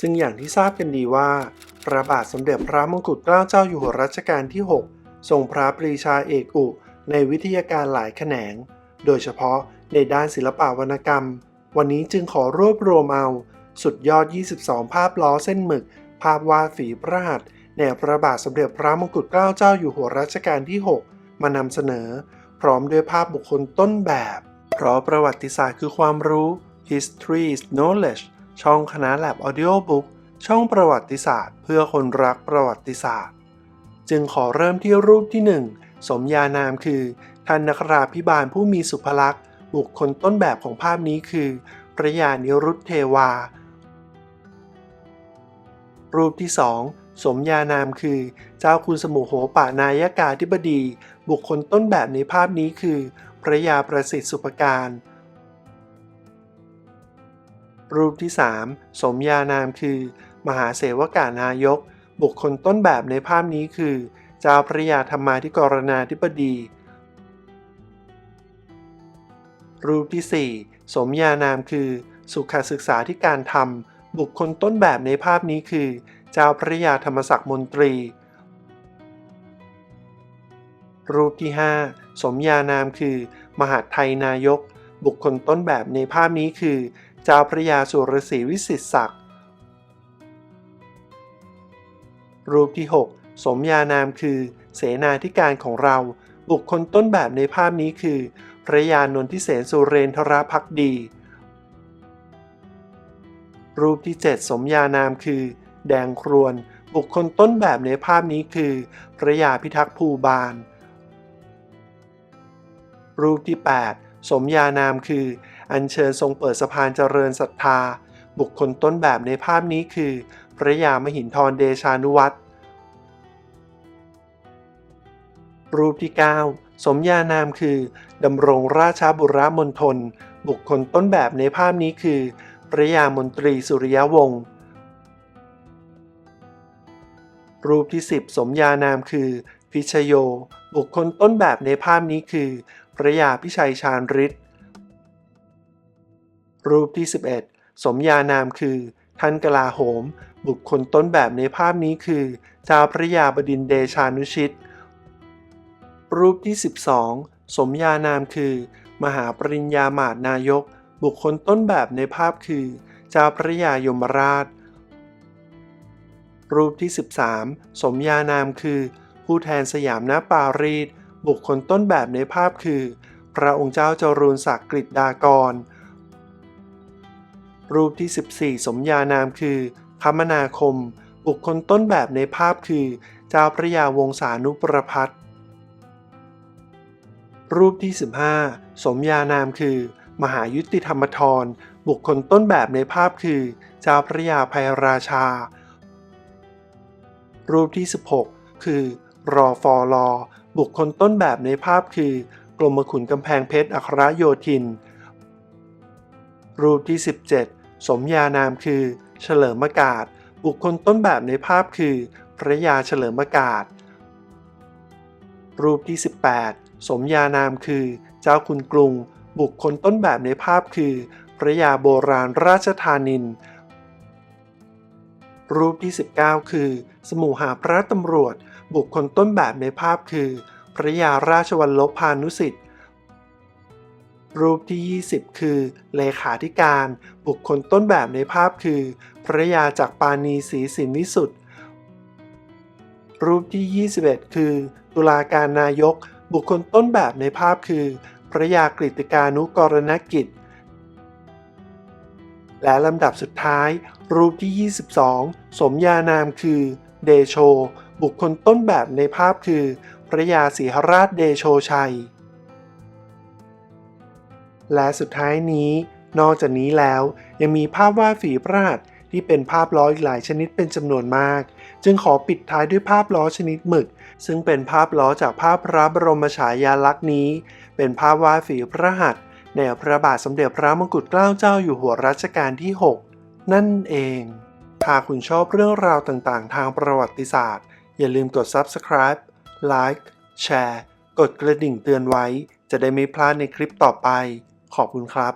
ซึ่งอย่างที่ทราบกันดีว่า พระบาทสมเด็จพระมงกุฎเกล้าเจ้าอยู่หัวรัชกาลที่ 6 ทรงพระปรีชาเอกอุ ในวิทยาการหลายแขนง โดยเฉพาะในด้านศิลปวรรณกรรม วันนี้จึงขอรวบรวมเอา สุดยอด 22 ภาพล้อเส้นหมึก ภาพวาดฝีพระหัตถ์แนวพระบาทสมเด็จพระมงกุฎเกล้าเจ้าอยู่หัวรัชกาลที่ 6 มานำเสนอ พร้อมด้วยภาพบุคคลต้นแบบ เพราะประวัติศาสตร์คือความรู้ History is knowledge ช่องคณะ Lab Audio Book ช่องประวัติศาสตร์ เพื่อคนรักประวัติศาสตร์ จึงขอเริ่มที่รูปที่ 1 สมญานามคือท่านนคราพิบาลผู้มีสุภลักษณ์ บุคคลต้นแบบของภาพนี้คือ พระยานิรุตเทวา รูปที่ 2 สมญานามคือ เจ้าคุณสมุโหปานายกาธิบดี บุคคลต้นแบบในภาพนี้คือ พระยาประสิทธิ์สุภการ รูปที่ 3 สมญานามคือ มหาเสวกานายก บุคคลต้นแบบในภาพนี้คือ เจ้าพระยาธรรมาธิกรณาธิบดี รูปที่ 4 สมญานามคือ สุขศึกษาที่การทำบุคคลต้นแบบในภาพนี้คือ เจ้าพระยาธรรมศักดิ์มนตรี รูปที่ 5 สมญานามคือ มหาไทยนายก บุคคลต้นแบบในภาพนี้คือ เจ้าพระยาสุรศรีวิสิตศักดิ์รูปที่ 6 สมญานามคือ เสนาธิการของเรา บุคคลต้นแบบในภาพนี้คือ พระยานนทิเสนสุเรนทรพักดี รูปที่ 7 สมญานามคือ แดงครวน บุคคลต้นแบบในภาพนี้คือ พระยาพิทักษ์ภูบาล รูปที่ 8 สมญานามคือ อัญเชิญทรงเปิดสะพานเจริญศรัทธา บุคคลต้นแบบในภาพนี้คือ พระยามหินทรเดชานุวัตรรูปที่ 9 สมญานามคือดำรงราชบุรมณฑลบุคคลต้นแบบในภาพนี้คือ พระยามนตรีสุริยวงศ์รูปที่ 10 สมญานามคือ พิชโย บุคคลต้นแบบในภาพนี้คือ พระยาพิชัยชาญฤทธิ์รูปที่ 11 สมญานามคือท่านกลาโหม บุคคลต้นแบบในภาพนี้คือเจ้าพระยาบดินเดชานุชิต รูปที่ 12 สมญานามคือ มหาปริญญาหมาดนายก บุคคลต้นแบบในภาพคือ เจ้าพระยายมราช รูปที่ 13 สมญานามคือ ผู้แทนสยามนาปารีส บุคคลต้นแบบในภาพคือ พระองค์เจ้าจรูนศักดิ์กฤษดากร รูปที่ 14 สมญานามคือ คมนาคม บุคคลต้นแบบในภาพคือ เจ้าพระยาวงศานุประพัฒน์รูปที่ 15 สมญานามคือ มหายุติธรรมทร บุคคลต้นแบบในภาพคือ เจ้าพระยาภัยราชา รูปที่ 16 คือรอฟอลอ บุคคลต้นแบบในภาพคือกรมขุนกำแพงเพชรอัครโยธิน รูปที่ 17 สมญานามคือ เฉลิมอากาศ บุคคลต้นแบบในภาพคือ พระยาเฉลิมอากาศ รูปที่ 18 สมญานามคือ เจ้าคุณกรุง บุคคลต้นแบบในภาพคือ พระยาโบราณราชธานิน รูปที่ 19 คือ สมุหาพระตำรวจ บุคคลต้นแบบในภาพคือ พระยาราชวัลลพานุสิทธิ์ รูปที่ 20 คือ เลขาธิการ บุคคลต้นแบบในภาพคือ พระยาจากปานีศรีสินวิสุทธิ์รูปที่ 21 คือ ตุลาการนายก บุคคลต้นแบบในภาพคือ พระยากฤติกานุกรณกิจ และลำดับสุดท้าย รูปที่ 22 สมญานามคือ เดโช บุคคลต้นแบบในภาพคือ พระยาศรีหราชเดโชชัย และสุดท้ายนี้ นอกจากนี้แล้วยังมีภาพวาดฝีพระหัตถ์ที่เป็นภาพล้ออีกหลายชนิดเป็นจำนวนมาก จึงขอปิดท้ายด้วยภาพล้อชนิดหมึก ซึ่งเป็นภาพล้อจากภาพพระบรมฉายาลักษณ์นี้ เป็นภาพวาดฝีพระหัตถ์แนพระบาทสมเด็จพระมงกุฎเกล้าเจ้าอยู่หัวรัชกาลที่ 6 นั่นเองถ้าคุณชอบเรื่องราวต่างๆ ทางประวัติศาสตร์ อย่าลืมกด subscribe like แชร์ กดกระดิ่งเตือนไว้ จะได้ไม่พลาดในคลิปต่อไป ขอบคุณครับ